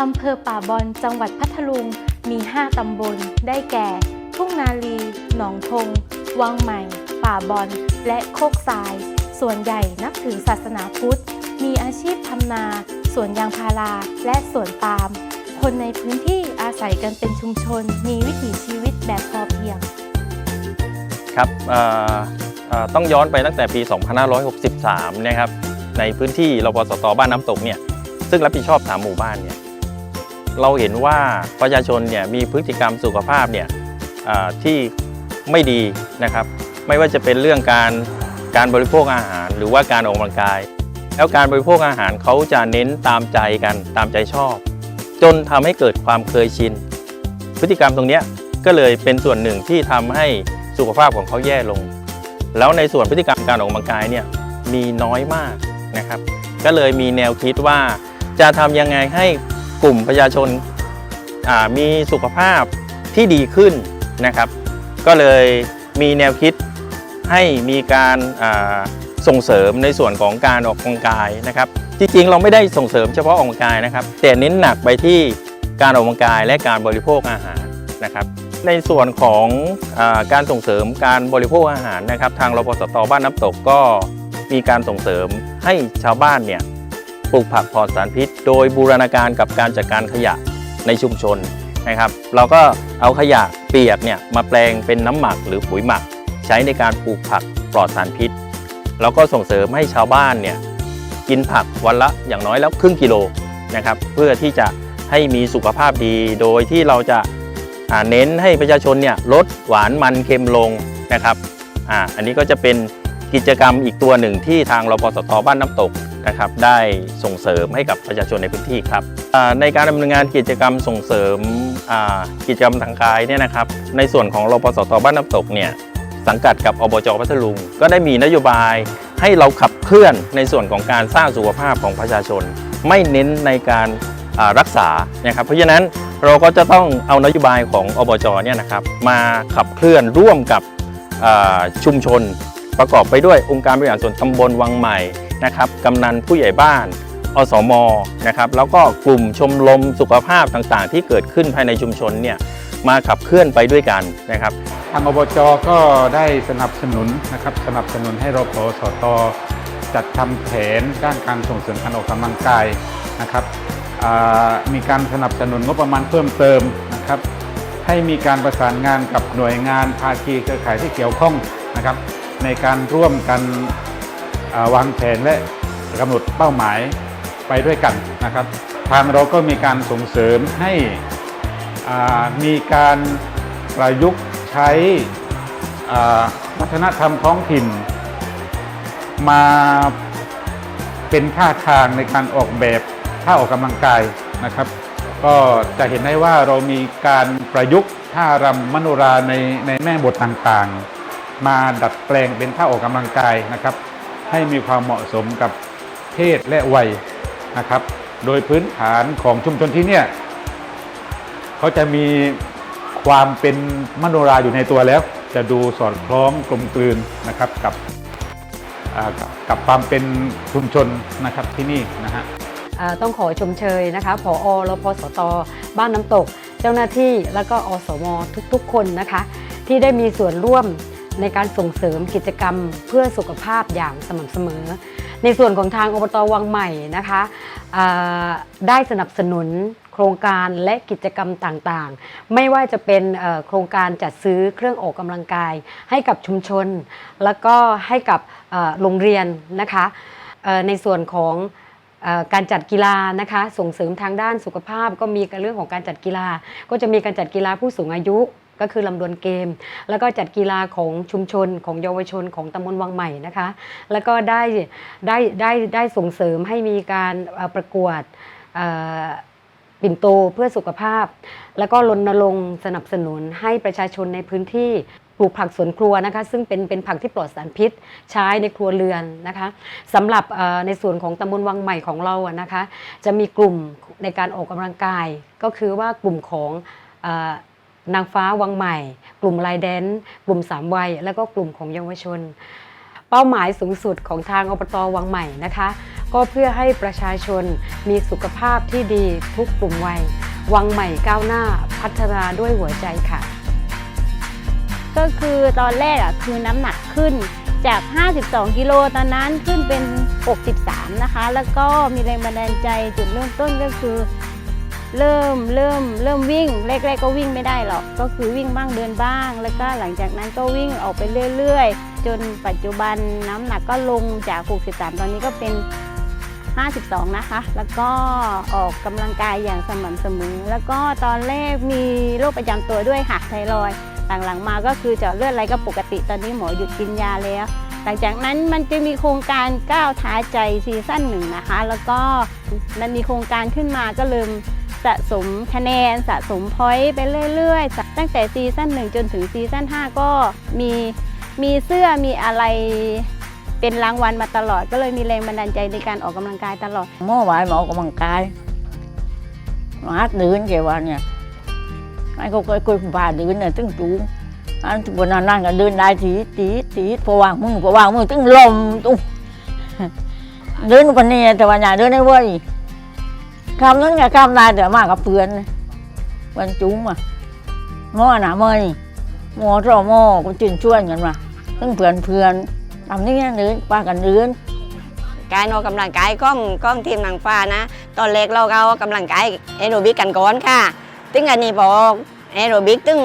อำเภอป่าบอนจังหวัดพัทลุง มี 5 ตำบล ได้แก่ ทุ่งนาลี หนองทง วังใหม่ ป่าบอน และโคกทราย ส่วนใหญ่นับถือศาสนาพุทธ มีอาชีพทำนา สวนยางพารา และสวนปาล์ม คนในพื้นที่อาศัยกันเป็นชุมชน มีวิถีชีวิตแบบพอเพียง ครับต้องย้อนไปตั้งแต่ปี 2563 นะครับ ในพื้นที่รปสตบ้านน้ำตกเนี่ย ซึ่งรับผิดชอบสามหมู่บ้านเนี่ย เราเห็นว่าประชาชนเนี่ยมีพฤติกรรมสุขภาพเนี่ยที่ไม่ดีนะครับ ไม่ว่าจะเป็นเรื่องการการบริโภคอาหาร หรือว่าการออกกำลังกาย แล้วการบริโภคอาหารเขาจะเน้นตามใจกันตามใจชอบ จนทำให้เกิดความเคยชิน พฤติกรรมตรงนี้ก็เลยเป็นส่วนหนึ่งที่ทำให้สุขภาพของเขาแย่ลง แล้วในส่วนพฤติกรรมการออกกำลังกายเนี่ยมีน้อยมากนะครับ ก็เลยมีแนวคิดว่าจะทำยังไงให้ กลุ่มประชาชนามีสุขภาพที่ดีขึ้นนะครับ ก็เลยมีแนวคิดให้มีการาส่งเสริมในส่วนของการออกกำลังกายนะครับ จริงๆ เราไม่ได้ส่งเสริมเฉพาะออกกำลังกายนะครับ แต่เน้นหนักไปที่การออกกำลังกายและการบริโภคอาหารนะครับ ในส่วนของอาการส่งเสริมการบริโภคอาหารนะครับ ทางรปสตบ้านน้ำตกก็มีการส่งเสริมให้ชาวบ้านเนี่ยปลูกผักปลอดสารพิษ โดยบูรณาการกับการจัดการขยะในชุมชนนะครับ เราก็เอาขยะเปียกเนี่ยมาแปลงเป็นน้ำหมักหรือปุ๋ยหมัก ใช้ในการปลูกผักปลอดสารพิษ แล้วก็ส่งเสริมให้ชาวบ้านเนี่ยกินผักวันละอย่างน้อยแล้วครึ่งกิโลนะครับเพื่อที่จะให้มีสุขภาพดี โดยที่เราจะาเน้นให้ประชาชนเนี่ยลดหวานมันเค็มลงนะครับออันนี้ก็จะเป็นกิจกรรมอีกตัวหนึ่งที่ทางรปสตบ้านน้ำตก นะครับได้ส่งเสริมให้กับประชาชนในพื้นที่ครับในการดำเนินงานกิจกรรมส่งเสริมกิจกรรมทางกายเนี่ยนะครับในส่วนของรปสตบ้านน้ำตกเนี่ยสังกัดกับอบจพัทลุง ก็ได้มีนโยบายให้เราขับเคลื่อนในส่วนของการสร้างสุขภาพของประชาชน ไม่เน้นในการรักษานะครับเพราะฉะนั้นเราก็จะต้องเอานโยบายของอบจเนี่ยนะครับมาขับเคลื่อนร่วมกับชุมชนประกอบไปด้วยองค์การบริหารส่วนตำบลวังใหม่ นะครับกำนันผู้ใหญ่บ้านอสมนะครับแล้วก็กลุ่มชมรมสุขภาพต่างๆ ที่เกิดขึ้นภายในชุมชนเนี่ยมาขับเคลื่อนไปด้วยกันนะครับทางอบจก็ได้สนับสนุนนะครับสนับสนุนให้รพสตจัดทำแผนด้านการส่งเสริมการออกกำลังกายนะครับมีการสนับสนุนงบประมาณเพิ่มเติมนะครับให้มีการประสานงานกับหน่วยงานภาคีเครือข่ายที่เกี่ยวข้องนะครับในการร่วมกัน วางแผนและกำหนดเป้าหมายไปด้วยกันนะครับ ทางเราก็มีการส่งเสริมให้มีการประยุกต์ใช้วัฒนธรรมท้องถิ่น มาเป็นท่าทางในการออกแบบท่าออกกำลังกายนะครับ ก็จะเห็นได้ว่าเรามีการประยุกต์ท่ารำมโนราในในแม่บทต่างๆ มาดัดแปลงเป็นท่าออกกำลังกายนะครับ ให้มีความเหมาะสมกับเพศและวัยนะครับ โดยพื้นฐานของชุมชนที่เนี่ยเขาจะมีความเป็นมโนราอยู่ในตัวแล้ว จะดูสอดคล้องกลมกลืนนะครับกับกับความเป็นชุมชนนะครับที่นี่นะฮะต้องขอชมเชยนะคะผอรพสต บ้านน้ำตก เจ้าหน้าที่แล้วก็อสมทุกๆ คนนะคะ ที่ได้มีส่วนร่วม ในการส่งเสริมกิจกรรมเพื่อสุขภาพอย่างสม่ำเสมอ ในส่วนของทางอบตวังใหม่นะคะได้สนับสนุนโครงการและกิจกรรมต่างๆ ไม่ว่าจะเป็นโครงการจัดซื้อเครื่องออกกำลังกาย ให้กับชุมชน แล้วก็ให้กับโรงเรียนนะคะในส่วนของการจัดกีฬานะคะส่งเสริมทางด้านสุขภาพก็มีเรื่องของการจัดกีฬา ก็จะมีการจัดกีฬาผู้สูงอายุ ก็คือลำดวนเกม แล้วก็จัดกีฬาของชุมชนของเยาวชนของตำบลวังใหม่นะคะ แล้วก็ได้ได้ได้ได้ส่งเสริมให้มีการประกวดปิ่นโตเพื่อสุขภาพ แล้วก็รณรงค์สนับสนุนให้ประชาชนในพื้นที่ปลูกผักสวนครัวนะคะ ซึ่งเป็นเป็นผักที่ปลอดสารพิษใช้ในครัวเรือนนะคะสำหรับในส่วนของตำบลวังใหม่ของเราอะนะคะ จะมีกลุ่มในการออกกำลังกาย ก็คือว่ากลุ่มของ นางฟ้าวังใหม่ กลุ่มลายแดน กลุ่มสามวัย แล้วก็กลุ่มของเยาวชน เป้าหมายสูงสุดของทางอบตวังใหม่นะคะ ก็เพื่อให้ประชาชนมีสุขภาพที่ดีทุกกลุ่มวัย วังใหม่ก้าวหน้าพัฒนาด้วยหัวใจค่ะ ก็คือตอนแรกอะคือน้ำหนักขึ้นจาก 52 กิโล ตอนนั้นขึ้นเป็น 63 นะคะ แล้วก็มีแรงบันดาลใจจุดเริ่มต้นก็คือ เริ่มเริ่มเริ่มวิ่งแรกๆก็วิ่งไม่ได้หรอกก็คือวิ่งบ้างเดินบ้าง แล้วก็หลังจากนั้นก็วิ่งออกไปเรื่อยๆ จนปัจจุบันน้ำหนักก็ลงจาก 63 ตอนนี้ก็เป็น 52 นะคะ แล้วก็ออกกำลังกายอย่างสม่ำเสมอ แล้วก็ตอนแรกมีโรคประจำตัวด้วยค่ะไทรอยด์หลังๆมาก็คือเจาะเลือดอะไรก็ปกติ ตอนนี้หมอหยุดกินยาแล้วหลังจากนั้นมันจะมีโครงการก้าวท้าใจซีซั่นหนึ่งนะคะ แล้วก็มันมีโครงการขึ้นมาก็เริ่ม สะสมคะแนนสะสมพอยต์ไปเรื่อยๆ ตั้งแต่ซีซั่นหนึ่งจนถึงซีซั่น5 ก็มีมีเสื้อมีอะไรเป็นรางวัลมาตลอด ก็เลยมีแรงบันดาลใจในการออกกำลังกายตลอดเมื่อวานหมออกกำลังกายมาหัดเดินแกว่าเนี่ยไอ้เขาเคยคุยผ่าเดินเนี่ยตึ้งจูงอันที่บนนั่งก็เดินได้ทีทีทีพอวางมือพอวางมือตึ้งลมตุ้งเดินปันนี้แต่ว่าอย่าเดินได้เว้ย คำนั้นกับคำได้แต่มากกับเพื่อนวันจุ้งอะหม้อหนาเมยหม้อรอหม้อก็จืนช่วยกันมาตึ้งเพื่อนเพื่อนทำนี่เดินป้ากันเดินการออกกำลังกายก้องก้องทีมนางฟ้านะตอนเล็กเราก็ออกำลังกายแอโรบิกกันก่อนค่ะตึงอันนี้พอกแอโรบิกตึง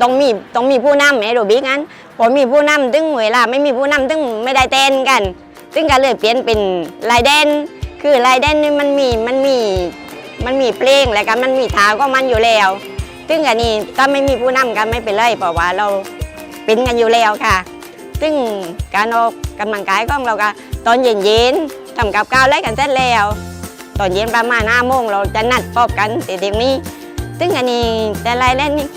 ต้องมีต้องมีผู้นำแอโรบิกนั้นพอมีผู้นำตึงเวลาไม่มีผู้นำตึงไม่ได้เต้นกันตึงก็เลยเปลี่ยนเป็นลายเด่น คือลายเดนนี่มันมีมันมีมันมีเพลงและกันมันมีท่าก็มันอยู่แล้วตึงอันนี้ถ้าไม่มีผู้นำกันไม่เป็นไรเพราะว่าเราเป็นกันอยู่แล้วค่ะ ซึ่งการออกกำลังกายของเราก็ตอนเย็นๆทำกับข้าวไล่กันเสร็จแล้ว ตอนเย็นประมาณห้าโมงเราจะนัดพบกันแต่เด็กนี้ ซึ่งอันนี้แต่ไรเล่นนี่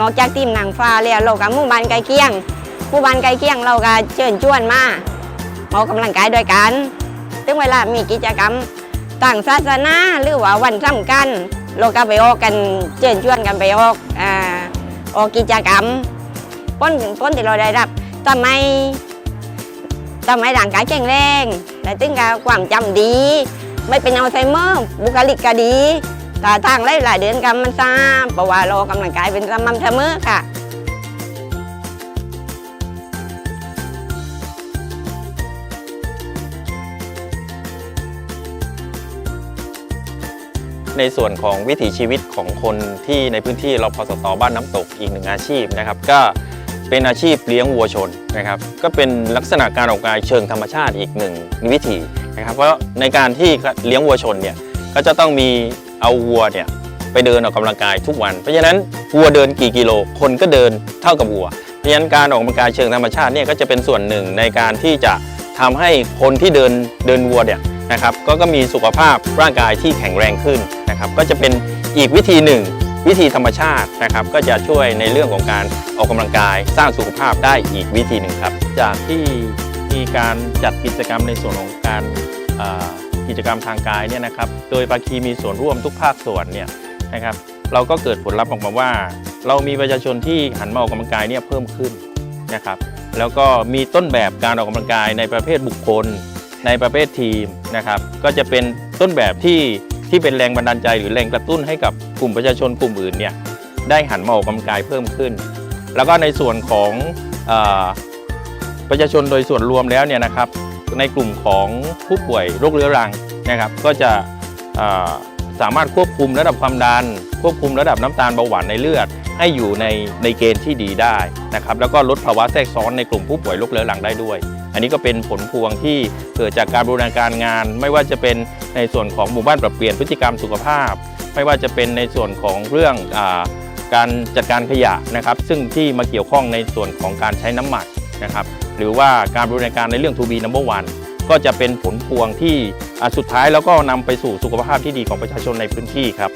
นอกจากทีมนางฟ้าแล้วเรากับหมู่บ้านใกลเคียงหมู่บ้านใกลเคียงเราก็เชิญชวนมาออกกำลังกายด้วยกัน ซึ่งเวลามีกิจกรรมต่างศาสนาหรือว่าวันสำคัญเราก็ไปออกกันเชิญชวนกันไปออกอ่าออกกิจกรรมพ้นพ้นที่เราได้รับทำไมทำไมร่างกายแข็งแรงและตึงกับความจำดี ไม่เป็นอัลไซเมอร์บุคลิกก็ดีตาทางหลายหลายๆเดือนกันมันซาเพราะว่าเรากกำลังกายเป็นสม่ำเสมอค่ะ ในส่วนของวิถีชีวิตของคนที่ในพื้นที่เราพอสตอบ้านน้ำตกอีกหนึ่งอาชีพนะครับ ก็เป็นอาชีพเลี้ยงวัวชนนะครับ ก็เป็นลักษณะการออกกำลังกายเชิงธรรมชาติอีกหนึ่งวิธีนะครับ เพราะในการที่เลี้ยงวัวชนเนี่ยก็จะต้องมีเอาวัวเนี่ยไปเดินออกกำลังกายทุกวัน เพราะฉะนั้นวัวเดินกี่กิโล คนก็เดินเท่ากับวัว เพราะฉะนั้นการออกกำลังกายเชิงธรรมชาติเนี่ยก็จะเป็นส่วนหนึ่งในการที่จะทำให้คนที่เดินเดินวัวเนี่ย นะครับก็ก็มีสุขภาพร่างกายที่แข็งแรงขึ้นนะครับก็จะเป็นอีกวิธีหนึ่ง วิธีธรรมชาตินะครับก็จะช่วยในเรื่องของการออกกำลังกายสร้างสุขภาพได้อีกวิธีหนึ่งครับ จากที่มีการจัดกิจกรรมในส่วนของการกิจกรรมทางกายเนี่ยนะครับโดยภาคีมีส่วนร่วมทุกภาคส่วนเนี่ยนะครับเราก็เกิดผลลัพธ์ออกมาว่า เรามีประชาชนที่หันมาออกกำลังกายเนี่ยเพิ่มขึ้นนะครับแล้วก็มีต้นแบบการออกกำลังกายในประเภทบุคคล ในประเภททีมนะครับก็จะเป็นต้นแบบที่ที่เป็นแรงบันดาลใจหรือแรงกระตุ้นให้กับกลุ่มประชาชนกลุ่มอื่นเนี่ยได้หันมาออกกำลังกายเพิ่มขึ้น แล้วก็ในส่วนของอประชาชนโดยส่วนรวมแล้วเนี่ยนะครับในกลุ่มของผู้ป่วยโรคเรื้อรังนะครับ ก็จะสามารถควบคุมระดับความดัน ควบคุมระดับน้ำตาลเบาหวานในเลือด ให้อยู่ในในเกณฑ์ที่ดีได้นะครับแล้วก็ลดภาวะแทรกซ้อนในกลุ่มผู้ป่วยโรคเรื้อรังได้ด้วย อันนี้ก็เป็นผลพวงที่เกิดจากการบูรณาการงาน ไม่ว่าจะเป็นในส่วนของหมู่บ้านปรับเปลี่ยนพฤติกรรมสุขภาพ ไม่ว่าจะเป็นในส่วนของเรื่องอาการจัดการขยะนะครับ ซึ่งที่มาเกี่ยวข้องในส่วนของการใช้น้ำหมักนะครับ หรือว่าการบรณาการในเรื่อง 2B number one ก็จะเป็นผลพวงที่สุดท้ายแล้วก็นำไปสู่สุขภาพที่ดีของประชาชนในพื้นที่ครับ